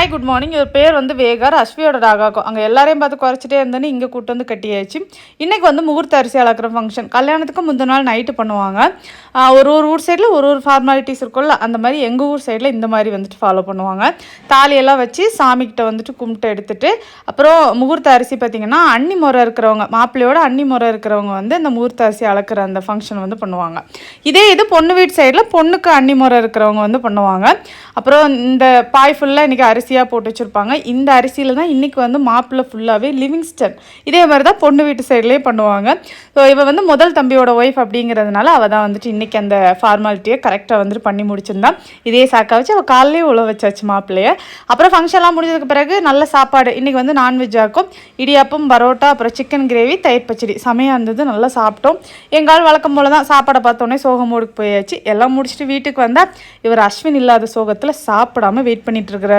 Hi good morning இவர் பேர் வந்து வேகார் அஸ்வியோட ராகாக்கும். அங்கே எல்லாரையும் பார்த்து குறைச்சிட்டே இருந்தேன்னு இங்கே கூட்டு வந்து கட்டியாச்சு. இன்றைக்கி வந்து முகூர்த்த அரிசி அளக்கிற ஃபங்க்ஷன் கல்யாணத்துக்கு முந்தின நாள் நைட்டு பண்ணுவாங்க. ஒரு ஒரு ஊர் சைடில் ஒரு ஒரு ஃபார்மாலிட்டிஸ் இருக்கும்ல அந்த மாதிரி எங்கள் ஊர் சைடில் இந்த மாதிரி வந்துட்டு ஃபாலோ பண்ணுவாங்க. தாலியெல்லாம் வச்சு சாமிக்கிட்ட வந்துட்டு கும்பிட்டு எடுத்துட்டு அப்புறம் முகூர்த்த அரிசி பார்த்திங்கன்னா அன்னி முறை இருக்கிறவங்க மாப்பிள்ளையோட அன்னி முறை இருக்கிறவங்க வந்து இந்த முகூர்த்த அரிசி அளக்கிற அந்த ஃபங்க்ஷன் வந்து பண்ணுவாங்க. இதே இது பொண்ணு வீட்டு சைடில் பொண்ணுக்கு அன்னி முறை இருக்கிறவங்க வந்து பண்ணுவாங்க. அப்புறம் இந்த பாய் ஃபுல்லாக இன்றைக்கி அரிசியாக போட்டு வச்சுருப்பாங்க. இந்த அரிசியில் தான் இன்றைக்கி வந்து மாப்பிள்ளை ஃபுல்லாகவே லிவிங்ஸ்டன் இதே மாதிரி தான் பொண்ணு வீட்டு சைட்லேயே பண்ணுவாங்க. ஸோ இவள் வந்து முதல் தம்பியோட ஒய்ஃப் அப்படிங்கிறதுனால அவள் தான் வந்துட்டு இன்றைக்கி அந்த ஃபார்மாலிட்டியை கரெக்டாக வந்துட்டு பண்ணி முடிச்சிருந்தா. இதே சாக்கா வச்சு அவள் காலையிலே உழ வச்சாச்சு மாப்பிள்ளைய. அப்புறம் ஃபங்க்ஷன்லாம் முடிஞ்சதுக்கு பிறகு நல்ல சாப்பாடு. இன்றைக்கி வந்து நான்வெஜ்ஜாக்கும் இடியாப்பம் பரோட்டா அப்புறம் சிக்கன் கிரேவி தயிர் பச்சடி. செமையாக இருந்தது. நல்லா சாப்பிட்டோம். எங்கால் வழக்கம் போல தான் சாப்பாடை பார்த்தோன்னே சோகமோடுக்கு போயாச்சு. எல்லாம் முடிச்சுட்டு வீட்டுக்கு வந்தால் இவர் அஸ்வின் இல்லாத சோகத்தில் சாப்பிடாம வெயிட் பண்ணிட்டு இருக்கிறார்.